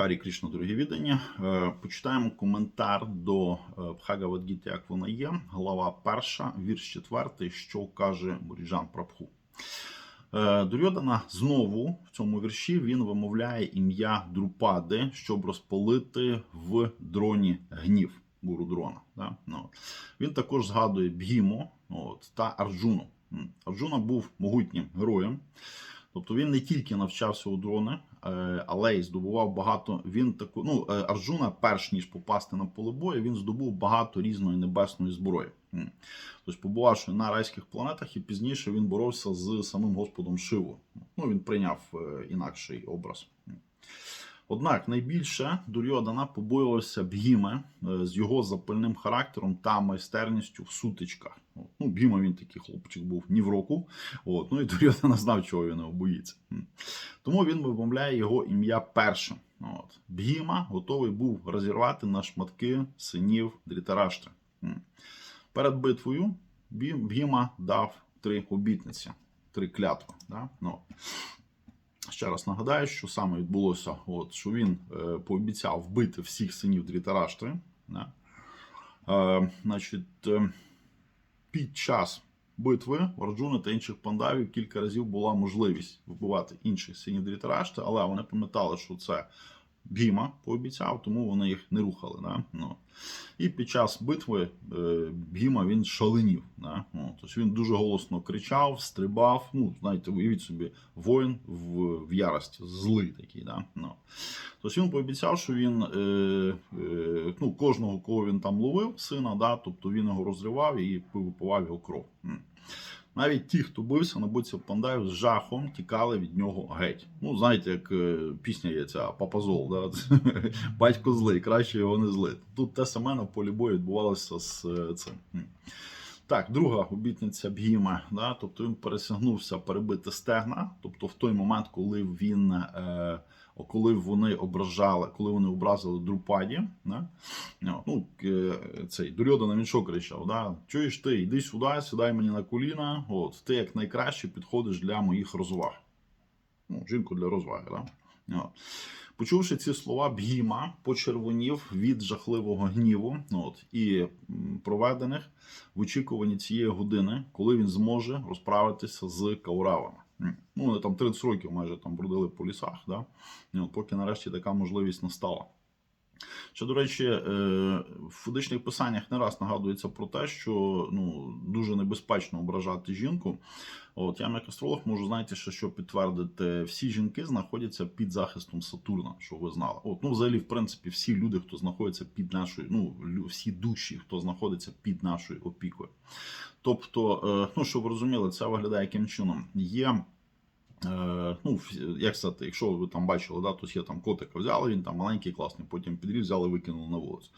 Харі Крішна, дорогі віддані. Е, Почитаємо коментар до Бхагавадгіти, як вона є. Глава перша, вірш четвертий, що каже Буріжан Прабху. Е, Дурьодана знову в цьому вірші він вимовляє ім'я Друпади, щоб розпалити в дроні гнів гуру дрона. Да? Ну, він також згадує Бгімо от, та Арджуну. Арджуна був могутнім героєм. Тобто він не тільки навчався у дрони, е, але й здобував багато. Він таку, ну, е, Арджуна, перш ніж попасти на поле бою, він здобув багато різної небесної зброї. Тобто, побувавши на райських планетах, і пізніше він боровся з самим Господом Шиву. Ну, він прийняв е, інакший образ. Однак найбільше Дурьодана побоювався Бгіми е, з його запальним характером та майстерністю в сутичках. От. Ну, Бгіма він такий хлопчик був ні в року. От. Ну і Дурьодана знав, чого він його боїться. Тому він вимовляє його ім'я першим. От. Бгіма готовий був розірвати на шматки синів Дрітараштри. Перед битвою Бгіма дав три обітниці, три клятви. Да? Ну, Ще раз нагадаю, що саме відбулося, от, що він е, пообіцяв вбити всіх синів Дрітараштри. Да? Е, значить, е, під час битви Варджуни та інших пандавів кілька разів була можливість вбивати інших синів Дрітарашти, але вони пам'ятали, що це Бгіма пообіцяв, тому вони їх не рухали. Да? Ну. І під час битви е, Бгіма він шаленів. Да? Ну, тобто він дуже голосно кричав, стрибав. Ну, знаєте, уявіть собі, воїн в, в ярості, злий такий. Да? Ну. Тобто він пообіцяв, що він е, е, ну, кожного, кого він там ловив, сина, да? тобто він його розривав і випивав його кров. Навіть ті, хто бився на боці Пандаю, з жахом тікали від нього геть. Ну, знаєте, як е, пісня є ця Папазол, да? батько злий, краще його не злити. Тут те саме на полі бою відбувалося з е, цим. Так, друга обітниця Бгіма, да? тобто він пересягнувся перебити стегна, тобто в той момент, коли він. Е, коли вони ображали, коли вони образили Друпаді, да? ну, е, цей Дурьодана він що кричав, да? чуєш ти, йди сюди, сідай мені на коліна, от, ти як найкраще підходиш для моїх розваг. Ну, жінку для розваги. Да? Почувши ці слова, Бгіма почервонів від жахливого гніву от, і проведених в очікуванні цієї години, коли він зможе розправитися з кауравами. Ну, вони там 30 років майже там бродили по лісах, да? І от, поки нарешті така можливість настала. Що, до речі, е, в ведичних писаннях не раз нагадується про те, що ну, дуже небезпечно ображати жінку. От я як астролог можу знаєте, що, що підтвердити, всі жінки знаходяться під захистом Сатурна, що ви знали. От, ну, взагалі, в принципі, всі люди, хто знаходиться під нашою, ну всі душі, хто знаходиться під нашою опікою. Тобто, е, ну щоб ви розуміли, це виглядає яким чином. Є ну, як сказати, якщо ви там бачили, да, то є там котика взяли, він там маленький, класний, потім підрів, взяли, викинули на вулицю.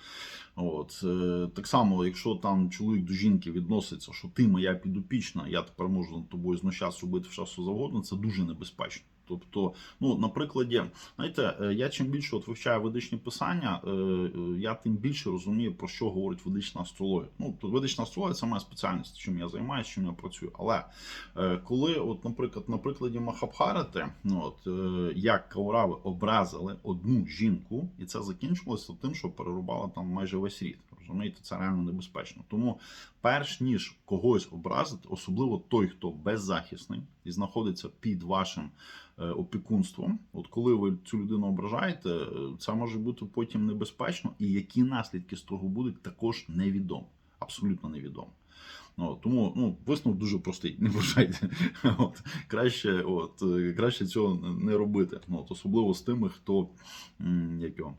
От, е, так само, якщо там чоловік до жінки відноситься, що ти моя підопічна, я тепер можу над тобою знущатися, робити все, що завгодно, це дуже небезпечно. Тобто, ну, на прикладі, знаєте, е, я чим більше от вивчаю ведичні писання, е, е, я тим більше розумію, про що говорить ведична астрологія. Ну, то ведична астрологія це моя спеціальність, чим я займаюся, чим я працюю. Але коли, от, наприклад, на прикладі Махабхарати, ну, от, як каурави образили одну жінку, і це закінчилося тим, що перерубали там майже весь рід. Розумієте, це реально небезпечно. Тому, перш ніж когось образити, особливо той, хто беззахисний і знаходиться під вашим е, опікунством, от коли ви цю людину ображаєте, е, це може бути потім небезпечно, і які наслідки з того будуть, також невідомо. Абсолютно невідомо. Ну, тому ну, висновок дуже простий. Не бажайте. От, краще, от, е, краще цього не робити. Ну, от, особливо з тими, хто як його,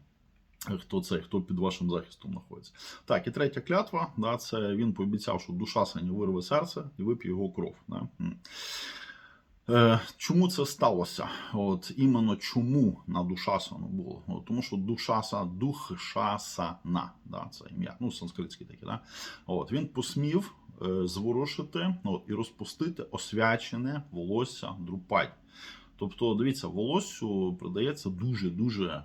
Хто це, хто під вашим захистом знаходиться. Так, і третя клятва, да, це він пообіцяв, що душа сині вирве серце і вип'є його кров. Да. Е, чому це сталося? От іменно чому на душасану було? От, тому що душаса, духшасана, да, це ім'я, ну санскритське таке, да? От, він посмів е, зворушити от, і розпустити освячене волосся друпадь. Тобто, дивіться, волоссю продається дуже дуже е,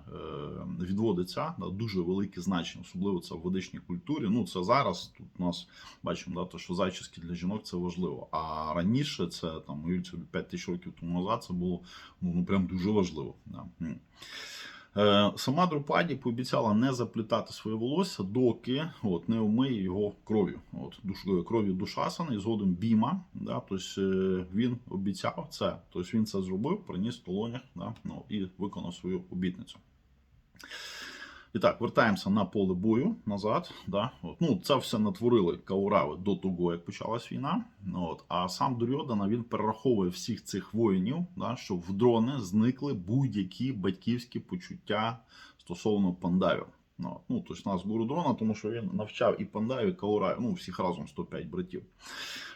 відводиться на дуже велике значення, особливо це в ведичній культурі. Ну це зараз тут у нас бачимо, да, то, що зачіски для жінок це важливо. А раніше це там уявіть собі 5 тисяч років тому назад це було ну, ну прям дуже важливо. Да. Е, Сама Друпаді пообіцяла не заплітати своє волосся, доки от, не вмиє його кров'ю. От, душ, е, кров'ю Душасана і згодом Біма. Да, тобто, е, він обіцяв це. Тобто він це зробив, приніс в толонях да, ну, і виконав свою обітницю. І так, вертаємося на поле бою назад. Да? От, ну, це все натворили каурави до того, як почалась війна. От, а сам Дурьодана він перераховує всіх цих воїнів, да, щоб в дрони зникли будь-які батьківські почуття стосовно пандавів. Ну, тобто нас гуру тому що він навчав і пандавів, і каураїв, ну, всіх разом 105 братів.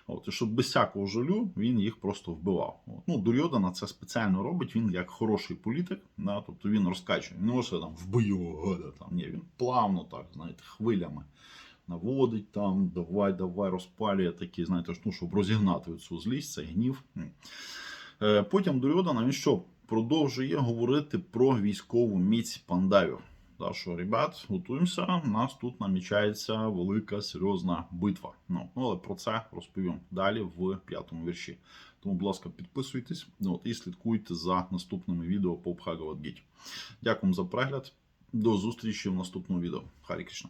От, і щоб без всякого жалю він їх просто вбивав. От. Ну, Дурьодана це спеціально робить, він як хороший політик, да, тобто він розкачує. Він не може там вбив гада, там, ні, він плавно так, знаєте, хвилями наводить там, давай, давай, розпалює такі, знаєте, ну, щоб розігнати цю злість, цей гнів. Е, Потім Дурьодана він що? Продовжує говорити про військову міць пандавів. Да, що, ребят, готуємося, у нас тут намічається велика серйозна битва. Ну, але про це розповім далі в п'ятому вірші. Тому, будь ласка, підписуйтесь ну, от, і слідкуйте за наступними відео по Бхагавадгіті. Дякую за перегляд. До зустрічі в наступному відео. Харі Кришна.